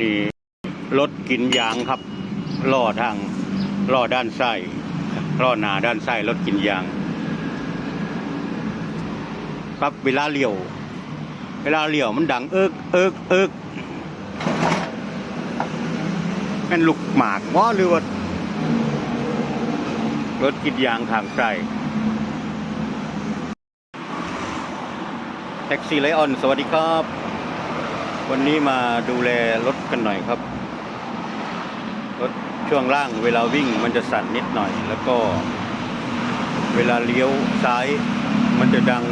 นี่รถกินยางครับล่อทางล่อด้านซ้ายล่อหนาด้านซ้ายรถกินยาง ครับเวลาเลี้ยว เวลาเลี้ยวมันดังเอิกเอิกเอิกแม่นลูกหมากว่าหรือว่ารถกินยางทางซ้แท็กซี่ไลออน สวัสดีครับ วันนี้มาดูแลรถกันหน่อยครับ รถช่วงล่างเวลาวิ่งมันจะสั่นนิดหน่อย แล้วก็ เวลาเลี้ยวซ้าย มันจะดัง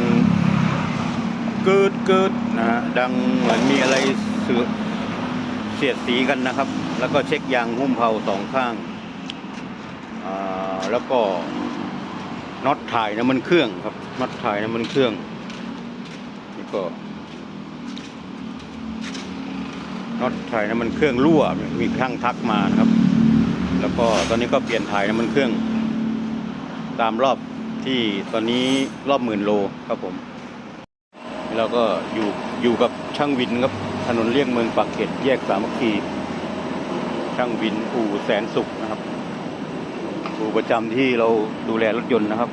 กิดกิดนะฮะดังเหมือนมีอะไรเสือเสียดสีกันนะครับ แล้วก็เช็คยางหุ้มเผาสองข้างอ่าแล้วก็น็อตถ่ายน้ำมันเครื่องครับน็อตถ่ายน้ำมันเครื่องนี่ก็ น็อตถ่ายน้ำมันเครื่องรั่วมีช่างทักมาครับ แล้วก็ตอนนี้ก็เปลี่ยนถ่ายน้ำมันเครื่อง ตามรอบที่ตอนนี้รอบหมื่นโลครับผมเราก็อยู่อยู่กับช่างวินครับถนนเลี่ยงเมืองปากเกร็ดแยกสามัคคีช่างวินอู่แสนสุขนะครับอู่ประจำที่เราดูแลรถยนต์นะครับ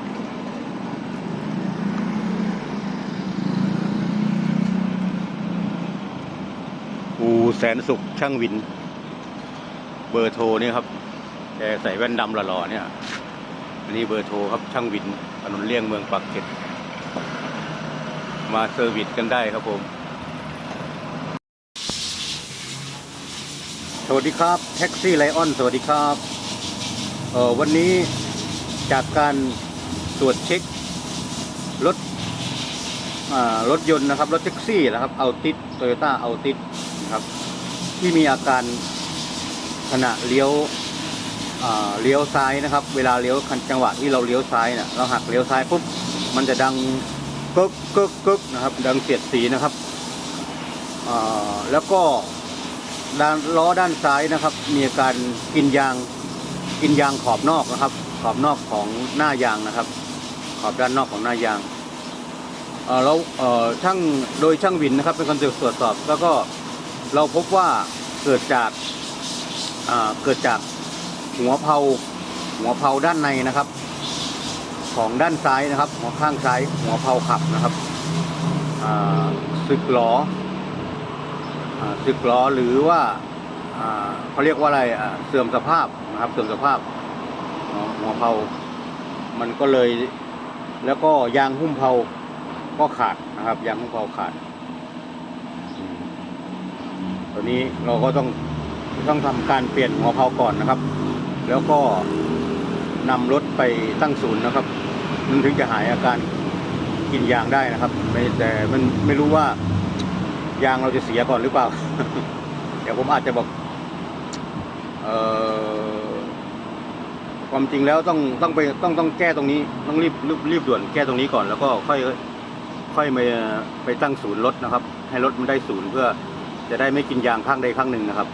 อูแสนสุขช่างวิน เบอร์โทรนี่ครับแกใส่แว่นดำหล่อๆเนี่ย อันนี้เบอร์โทรครับช่างวินถนนเลี่ยงเมืองปากเกร็ดมาเซอร์วิสกันได้ครับผม สวัสดีครับแท็กซี่ไลออนสวัสดีครับเออวันนี้จากการตรวจเช็ครถอ่ารถยนต์นะครับ รถแท็กซี่นะครับเอาติดโตโยต้าเอาติดนะครับ ที่มีอาการขณะเลี้ยวเลี้ยวซ้ายนะครับ เวลาเลี้ยวคันจังหวะที่เราเลี้ยวซ้ายเนี่ยเราหักเลี้ยวซ้ายปุ๊บมันจะดังกึกกึกกึกนะครับ ดังเสียดสีนะครับแล้วก็ด้านล้อด้านซ้ายนะครับ มีอาการกินยางกินยางขอบนอกนะครับ ขอบนอกของหน้ายางนะครับ ขอบด้านนอกของหน้ายางเอ่อแล้วช่างโดยช่างวินนะครับ เป็นคนตรวจสอบแล้วก็ เราพบว่าเกิดจากเกิดจากหัวเพลาหัวเพลาด้านในนะครับ ของด้านซ้ายนะครับ หัวข้างซ้ายหัวเพลาขับนะครับสึกล้ออสึกล้อหรือว่าเขาเรียกว่าอะไรเสื่อมสภาพนะครับ เสื่อมสภาพหัวเพลามันก็เลยแล้วก็ยางหุ้มเพลาก็ขาดนะครับ ยางหุ้มเพลาขาด ตอนนี้เราก็ต้องต้องทำการเปลี่ยนหัวเพลาก่อนนะครับ แล้วก็นำรถไปตั้งศูนย์นะครับ มันถึงจะหายอาการกินยางได้นะครับไม่แต่มันไม่รู้ว่ายางเราจะเสียก่อนหรือเปล่า เดี๋ยวผมอาจจะบอกเอ่อความจริงแล้วต้องต้องไปต้องต้องแก้ตรงนี้ต้องรีบรีบรีบด่วนแก้ตรงนี้ก่อนแล้วก็ค่อยค่อยมาไปตั้งศูนย์รถนะครับ ให้รถมันได้ศูนย์เพื่อ จะได้ไม่กินยางข้างใดข้างหนึ่งนะครับ